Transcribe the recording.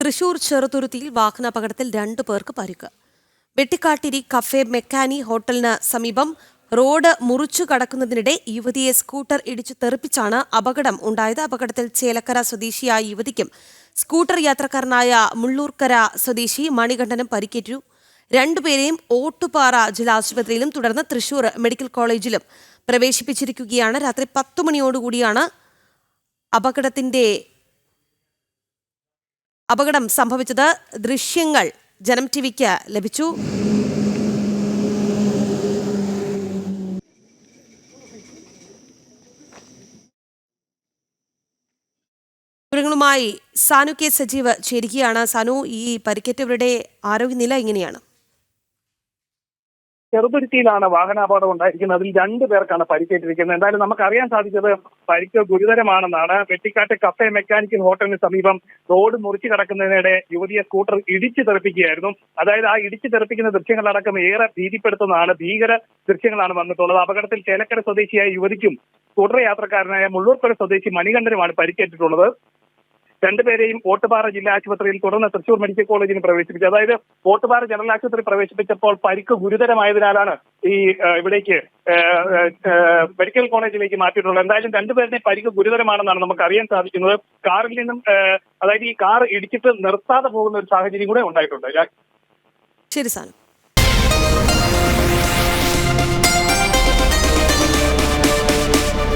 തൃശൂർ ചെറുതുരുത്തിയിൽ വാഹനാപകടത്തിൽ രണ്ടു പേർക്ക് പരിക്ക്. വെട്ടിക്കാട്ടിരി കഫേ മെക്കാനി ഹോട്ടലിന് സമീപം റോഡ് മുറിച്ചു കടക്കുന്നതിനിടെ യുവതിയെ സ്കൂട്ടർ ഇടിച്ചു തെറിപ്പിച്ചാണ് അപകടം ഉണ്ടായത്. അപകടത്തിൽ ചേലക്കര സ്വദേശിയായ യുവതിക്കും സ്കൂട്ടർ യാത്രക്കാരനായ മുള്ളൂർക്കര സ്വദേശി മണികണ്ഠനും പരിക്കേറ്റു. രണ്ടുപേരെയും ഓട്ടുപാറ ജില്ലാ ആശുപത്രിയിലും തുടർന്ന് തൃശൂർ മെഡിക്കൽ കോളേജിലും പ്രവേശിപ്പിച്ചിരിക്കുകയാണ്. രാത്രി പത്തു മണിയോടുകൂടിയാണ് അപകടത്തിന്റെ അപകടം സംഭവിച്ചത് ദൃശ്യങ്ങൾ ജനം ടിവിക്ക് ലഭിച്ചു. വിവരങ്ങളുമായി സാനു കെ സജീവ് ചേരുകയാണ്. സാനു ഈ പരിക്കേറ്റവരുടെ ആരോഗ്യനില എങ്ങനെയാണ്? ചെറുതുരുത്തിയിലാണ് വാഹനാപകടം ഉണ്ടായിരിക്കുന്നത്. അതിൽ രണ്ടു പേർക്കാണ് പരിക്കേറ്റിരിക്കുന്നത്. എന്തായാലും നമുക്ക് അറിയാൻ സാധിച്ചത് പരിക്ക് ഗുരുതരമാണെന്നാണ്. വെട്ടിക്കാട്ട് കഫേ മെക്കാനിക്കൽ ഹോട്ടലിന് സമീപം റോഡ് മുറിച്ചു കിടക്കുന്നതിനിടെ യുവതിയെ സ്കൂട്ടർ ഇടിച്ചു തെറിപ്പിക്കുകയായിരുന്നു. അതായത് ആ ഇടിച്ചു തെറിപ്പിക്കുന്ന ദൃശ്യങ്ങളടക്കം ഏറെ ഭീതിപ്പെടുത്തുന്നതാണ്. ഭീകര ദൃശ്യങ്ങളാണ് വന്നിട്ടുള്ളത്. അപകടത്തിൽ ചേലക്കര സ്വദേശിയായ യുവതിക്കും സ്കൂട്ടർ യാത്രക്കാരനായ മുള്ളൂർക്കര സ്വദേശി മണികണ്ഠനുമാണ് പരിക്കേറ്റിട്ടുള്ളത്. രണ്ടുപേരെയും ഓട്ടുപാറ ജില്ലാ ആശുപത്രിയിൽ തുടർന്ന് തൃശൂർ മെഡിക്കൽ കോളേജിൽ പ്രവേശിപ്പിച്ചു. അതായത് ഓട്ടുപാറ ജനറൽ ആശുപത്രി പ്രവേശിപ്പിച്ചപ്പോൾ പരിക്ക് ഗുരുതരമായതിനാലാണ് ഈ ഇവിടേക്ക് മെഡിക്കൽ കോളേജിലേക്ക് മാറ്റിയിട്ടുള്ളത്. എന്തായാലും രണ്ടുപേരുടെയും പരിക്ക് ഗുരുതരമാണെന്നാണ് നമുക്ക് അറിയാൻ സാധിക്കുന്നത്. കാറിൽ നിന്നും അതായത് ഈ കാർ ഇടിച്ചിട്ട് നിർത്താതെ പോകുന്ന ഒരു സാഹചര്യം കൂടെ ഉണ്ടായിട്ടുണ്ട്. ശരി സാനു.